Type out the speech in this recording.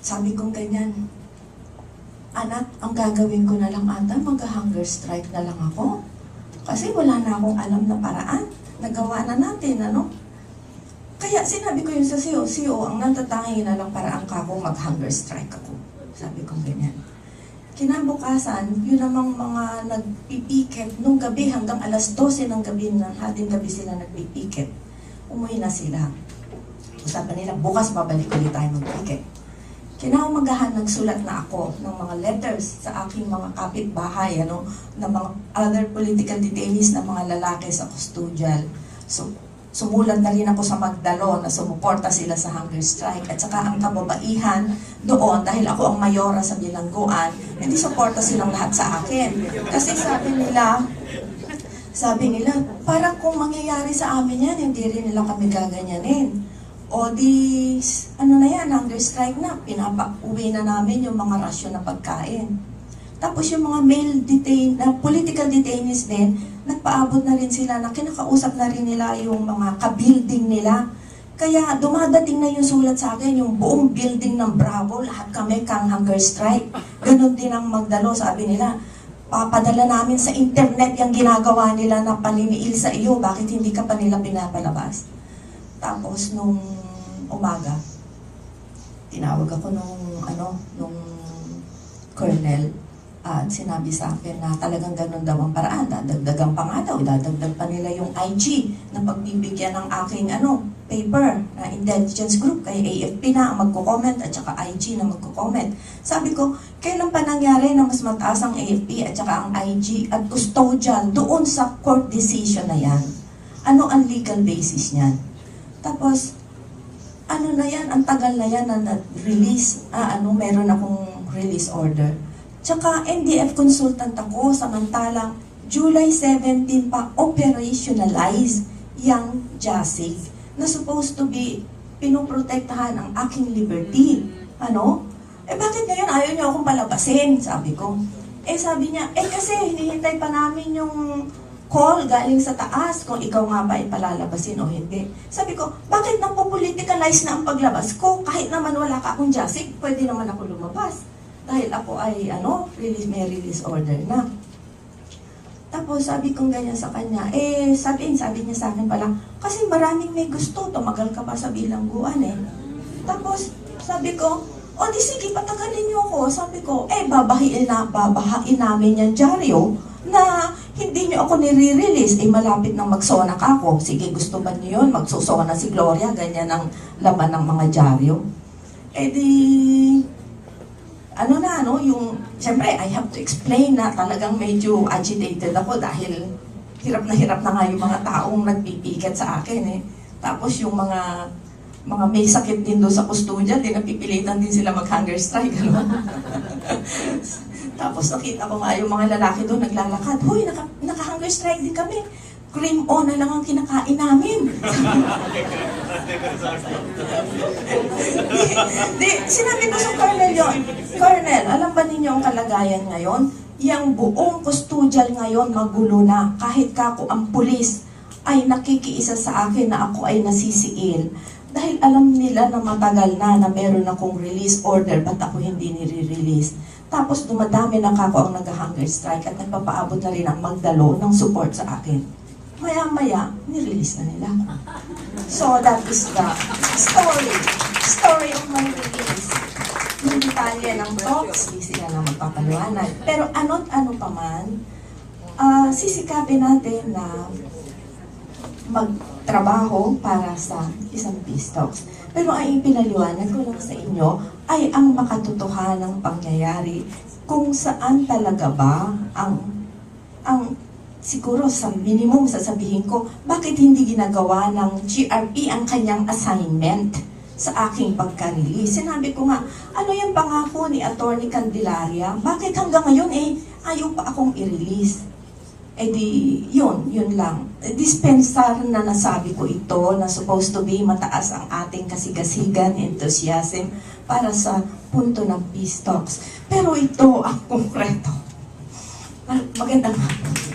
Sabi kong ganyan, anak, ang gagawin ko na lang ata, mag-hunger strike na lang ako. Kasi wala na akong alam na paraan. Nagawa na natin, ano? Kaya sinabi ko yun sa CEO, CEO, ang natatangi na lang paraan ka ako, mag-hunger strike ako. Sabi kong ganyan. Kinabukasan, yun namang mga nagpipiket nung gabi hanggang alas 12 ng gabi ng hating gabi sila nagpipiket. Umuwi na sila. Usapan nila, bukas babalik ulit tayo magpiket. Kinaumagahan, nagsulat na ako ng mga letters sa aking mga kapitbahay, ano, ng mga other political detainees na mga lalaki sa custodial. So, sumulat na rin ako sa Magdalo na sumuporta sila sa hunger strike. At saka ang kababaihan doon, dahil ako ang mayora sa bilangguan, hindi suporta silang lahat sa akin. Kasi sabi nila, sabi nila, parang kung mangyayari sa amin yan, hindi rin nila kami gaganyanin. O di, ano na yan, hunger strike na, pinapa-uwi na namin yung mga rasyon na pagkain. Tapos yung mga male detain, na political detainees din, nagpaabot na rin sila na kinakausap na rin nila yung mga ka-building nila. Kaya dumadating na yung sulat sa akin, yung buong building ng Bravo, lahat kami kang hunger strike. Ganon din ang Magdalo, sabi nila, papadala namin sa internet yung ginagawa nila na paniniil sa iyo, bakit hindi ka pa nila pinapalabas? Tapos nung umaga, tinawag ako nung ano, nung colonel at sinabi sa akin na talagang ganun daw ang paraan. Dadagdagan pa nga daw, dadagdag pa nila yung IG na pagbibigyan ng aking ano, paper na intelligence group kay AFP na ang magko-comment at saka IG na magko-comment. Sabi ko, kailan pa nangyari na mas mataas ang AFP at saka ang IG at custodial doon sa court decision na yan? Ano ang legal basis niyan? Tapos, ano na yan, ang tagal na yan na na-release, ah, ano, meron akong release order. Tsaka NDF consultant ako, samantalang July 17 pa operationalize yung JASIG na supposed to be pinoprotektahan ang aking liberty. Ano? Eh bakit ngayon ayaw niyo akong palabasin? Sabi ko. Eh sabi niya, eh kasi hinihintay pa namin yung call galing sa taas kung ikaw nga ba ipalalabasin o hindi. Sabi ko, bakit napopoliticalize na ang paglabas ko? Kahit naman wala ka akong jasig, pwede naman ako lumabas. Dahil ako ay, ano, release, may release order na. Tapos sabi kong ganyan sa kanya, eh sabi, sabi niya sa akin pala, kasi maraming may gusto, tumagal ka pa sa bilangguan eh. Tapos sabi ko, o di sige, patagalin niyo ako. Sabi ko, eh babahiin na, babahain namin yan dyaryo na hindi niyo ako nire-release, eh malapit nang magsonak ako. Sige, gusto ba niyo yun? Magsusona si Gloria, ganyan ang laman ng mga dyaryo. Eh di, ano na, no, yung, siyempre, I have to explain na talagang medyo agitated ako dahil hirap na hirap na nga yung mga taong nagpipiket sa akin eh. Tapos yung mga mga may sakit din doon sa kustodya, din napipilitan din sila mag-hunger strike. Ano? Tapos nakita ko nga yung mga lalaki doon naglalakad. Huy, naka, naka-hunger strike din kami. Cream on na lang ang kinakain namin. di, di, sinabi ko sa Colonel yun, Colonel, alam ba ninyo ang kalagayan ngayon? Yang buong custodial ngayon magulo na. Kahit kako ang pulis ay nakikiisa sa akin na ako ay nasisiil. Dahil alam nila na matagal na na meron akong release order, ba't ako hindi nire-release? Tapos dumadami na kako ang nag-hunger strike at nagpapaabot na rin ang magdalo ng support sa akin. Maya-maya, nirelease na nila. So that is the story. Story of my release. Yung detalye ng talks, di sila na magpapaliwanag. Pero ano't ano pa man, ah, sisikapin natin na magtrabaho para sa isang talks. Pero ay pinaliwanag ko lang sa inyo ay ang makatotohanang pangyayari kung saan talaga ba ang ang siguro sa minimum sasabihin ko, bakit hindi ginagawa ng GRP ang kanyang assignment sa aking pagka-release? Sinabi ko nga, ano yung pangako ni Attorney Candelaria? Bakit hanggang ngayon eh, ayaw pa akong i-release? Eh di, yun, yun lang. Eh, Dispensar na nasabi ko ito na supposed to be mataas ang ating kasigasigan, enthusiasm para sa punto ng peace talks. Pero ito ang konkreto. Magandang hapon.